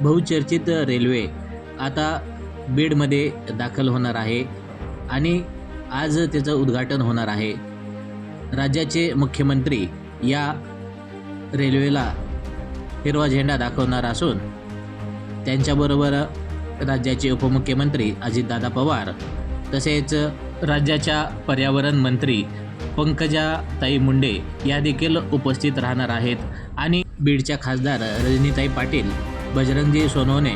बहुचर्चित रेल्वे आता बीडमध्ये दाखल होणार आहे आणि आज त्याचं उद्घाटन होणार आहे. राज्याचे मुख्यमंत्री या रेल्वेला हिरवा झेंडा दाखवणार असून त्यांच्याबरोबर राज्याचे उपमुख्यमंत्री अजितदादा पवार तसेच राज्याच्या पर्यावरण मंत्री पंकजाताई मुंडे या देखील उपस्थित राहणार आहेत. आणि बीडच्या खासदार रजनीताई पाटील बजरंगी सोनवणे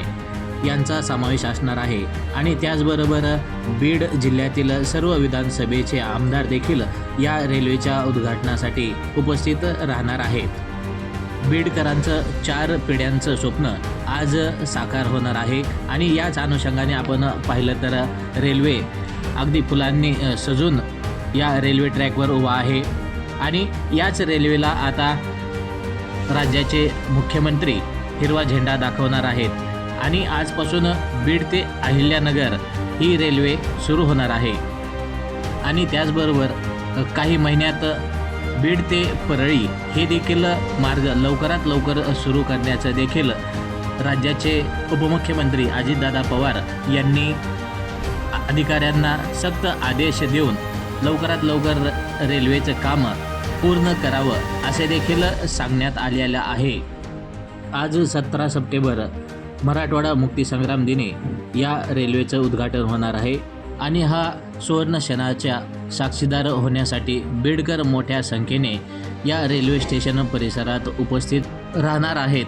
यांचा समावेश असणार आहे. आणि त्याचबरोबर बीड जिल्ह्यातील सर्व विधानसभेचे आमदार देखील या रेल्वेच्या उद्घाटनासाठी उपस्थित राहणार आहेत. बीडकरांचं चार पिढ्यांचं स्वप्न आज साकार होणार आहे. आणि याच अनुषंगाने आपण पाहिलं तर रेल्वे अगदी फुलांनी सजून या रेल्वे ट्रॅकवर उभा आहे. आणि याच रेल्वेला आता राज्याचे मुख्यमंत्री हिरवा झेंडा दाखवणार आहेत. आणि आजपासून बीड ते अहिल्यानगर ही रेल्वे सुरू होणार आहे. आणि त्याचबरोबर काही महिन्यात बीड ते परळी हे देखील मार्ग लवकरात लवकर सुरू करण्याचं देखील राज्याचे उपमुख्यमंत्री अजितदादा पवार यांनी अधिकाऱ्यांना सक्त आदेश देऊन लवकरात लवकर रेल्वेचं काम पूर्ण करावं असे देखील सांगण्यात आलेलं आहे. आज सतरा सप्टेंबर मराठवाडा मुक्तीसंग्राम दिनी या रेल्वेचं उद्घाटन होणार आहे. आणि हा सुवर्ण क्षणाच्या साक्षीदार होण्यासाठी बीडकर मोठ्या संख्येने या रेल्वे स्टेशन परिसरात उपस्थित राहणार आहेत.